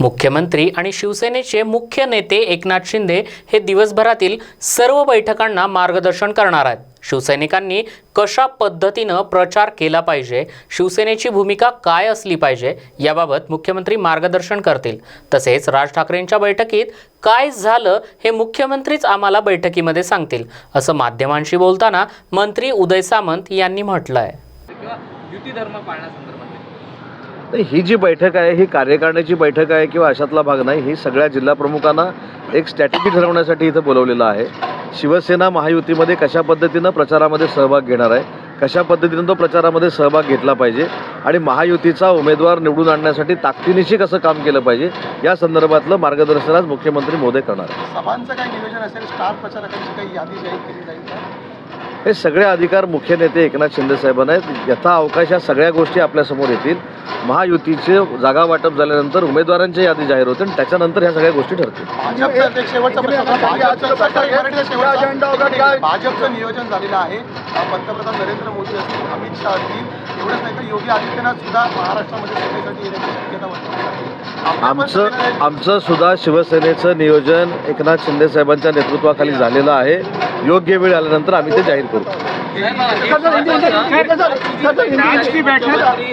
मुख्यमंत्री आणि शिवसेनेचे मुख्य नेते एकनाथ शिंदे हे दिवसभरातील सर्व बैठकांना मार्गदर्शन करणार आहेत. शिवसैनिकांनी कशा पद्धतीनं प्रचार केला पाहिजे? शिवसेनेची भूमिका काय असली पाहिजे? याबाबत मुख्यमंत्री मार्गदर्शन करतील. तसेच राज ठाकरेंच्या बैठकीत काय झालं हे मुख्यमंत्रीच आम्हाला बैठकीमध्ये सांगतील असं माध्यमांशी बोलताना मंत्री उदय सामंत यांनी म्हटलं आहे तर ही जी बैठक आहे ही कार्यकारिणीची बैठक आहे किंवा अशातला भाग नाही ही सगळ्या जिल्हा प्रमुखांना एक स्ट्रॅटेजी ठरवण्यासाठी इथं बोलवलेलं आहे. शिवसेना महायुतीमध्ये कशा पद्धतीनं प्रचारामध्ये सहभाग घेणार आहे कशा पद्धतीनं तो प्रचारामध्ये सहभाग घेतला पाहिजे आणि महायुतीचा उमेदवार निवडून आणण्यासाठी ताकदीनिशी कसं काम केलं पाहिजे या संदर्भातलं मार्गदर्शन आज मुख्यमंत्री मोदी करणार सभांचं काही नियोजन असेल स्टार प्रचारकांची काही यादी जाहीर केली जाईल हे सगळे अधिकार मुख्य नेते एकनाथ शिंदे साहेबांना आहेत. यथा अवकाश या सगळ्या गोष्टी आपल्यासमोर येतील. महायुतीचे जागा वाटप झाल्यानंतर उमेदवारांची यादी जाहीर होते आणि त्याच्यानंतर ह्या सगळ्या गोष्टी ठरतील. भाजपचा नियोजन झालेलं आहे. पंतप्रधान नरेंद्र मोदी असतील अमित शहा असतील एवढंच नाही तर योगी आदित्यनाथ सुद्धा महाराष्ट्रामध्ये आमचं आमचं सुद्धा शिवसेनेचं नियोजन एकनाथ शिंदे साहेबांच्या नेतृत्वाखाली झालेलं आहे. योग्य वेळ आल्यानंतर आम्ही ते जाहीर करू.